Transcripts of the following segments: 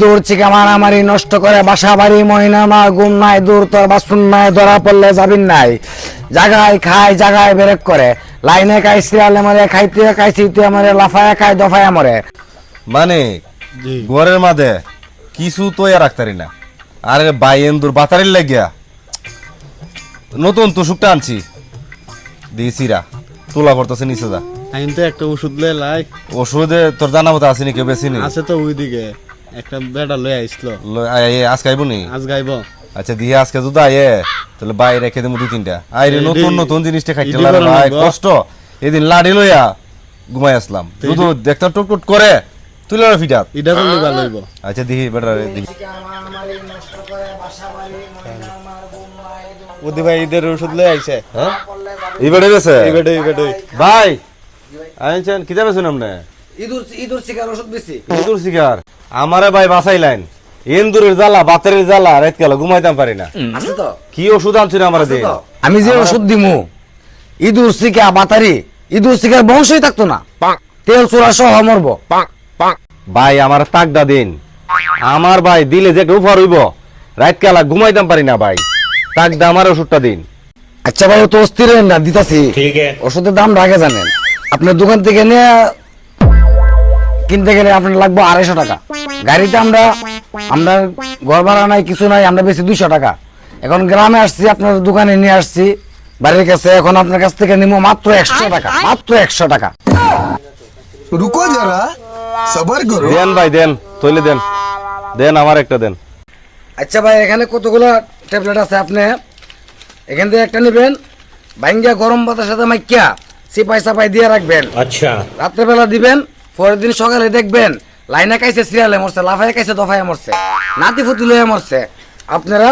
দূর থেকে মারামারি নষ্ট করে বাসা বাড়ি মহিনা মা গুম নাই দূর তোর বাসুন নাই ধরা পড়লে যাবিন নাই। জাগায় খায় জাগায় বেরেক করে। লাইনে খাই সিরিয়ালে মরে খাইতে খাইছি তুই মরে লাফায়া খাই দফায়া মরে। মানে ঘরের মাঝে কিছু তো এ রাখতারি না। আরে বাই এন্দুর বাতারির লাগিয়া নতুন তুষুকটা আনছি। দিয়েছিরা তোলা করতেছে নিচে যা। আইন তো একটা ওষুধ লাই। ওষুধে তোর জানা মতো আসেনি কেউ বেশি নি আছে তো ওইদিকে। একটা বেটা লয়ে আইসলো। ল- আয়, আয়, আজকে নি? আজ গাইব আচ্ছা দিয়ে আজকে যদি আয়ে তাহলে বাই রেখে দেবো দুই তিনটা। আইরে নতুন নতুন জিনিসটা খাইতে লাগে ভাই কষ্ট। এদিন লাড়ি লইয়া ঘুমাই আসলাম। শুধু দেখতে টুকটুক করে তুলে ফিটাত। এটা করলে ভালো হইব আচ্ছা দেখি বেটা দেখি ওদি ভাই ঈদের ওষুধ লয়ে আইছে। হ্যাঁ? এই বেড়ে গেছে এই বেটা এই বেটা ভাই আইছেন কি যাবে শুনাম না ইঁদুর ইঁদুর শিকার ওষুধ বেশি ইন্দুর শিকার? আমারে ভাই বাঁচাইলেন। ইন্দুরের জ্বালা বাতের জ্বালা রাত কালা ঘুমাইতাম পারি না। আছে তো? কি ওষুধ আনছিল আমার দিন? আমি যে ওষুধ দিমু ইঁদুর শিকা বাতারি ইঁদুর শিকার বংশই থাকতো না। তেল চোরা সহ মরবো। ভাই আমার তাকদা দিন। আমার ভাই দিলে যে উপহার হইব রাত কালা ঘুমাইতাম পারি না ভাই। তাকদা আমার ওষুধটা দিন। আচ্ছা ভাই ও তো অস্থির না দিতাছি। ওষুধের দাম আগে জানেন। আপনার দোকান থেকে নিয়ে কিনতে গেলে আপনার লাগবে আড়াইশো টাকা। গাড়িতে আমরা আমরা ঘর ভাড়া নাই কিছু নাই আমরা বেশি দুশো টাকা। এখন গ্রামে আসছি আপনার দোকানে নিয়ে আসছি বাড়ির কাছে। এখন আপনার কাছ থেকে নিবো মাত্র একশো টাকা মাত্র একশো টাকা। রুকো যারা সবার করো দেন ভাই দেন তৈলে দেন। দেন আমার একটা দেন। আচ্ছা ভাই এখানে কতগুলো ট্যাবলেট আছে? আপনি এখান থেকে একটা নেবেন ভাঙ্গিয়া গরম বাতার সাথে মাইকিয়া সিপাই সাপাই দিয়ে রাখবেন। আচ্ছা। রাত্রেবেলা দিবেন পরের দিন সকালে দেখবেন লাইনে কাইছে সিরিয়ালে মরছে লাফায় কাইছে দফায় মরছে নাতি ফুতি লয়ে মরছে। আপনারা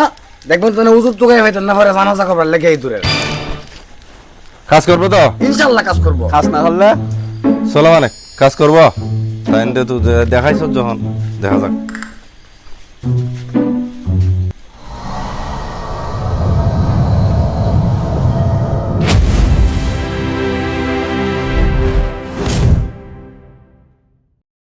দেখবেন তো উজুর তুগাই হইতেন না পরে জানাজা করবার লেগে এই দূরের। কাজ করব তো? ইনশাল্লাহ কাজ করব। কাজ না করলে? চলো মানে কাজ করব? দেখাইছ যখন দেখা যাক।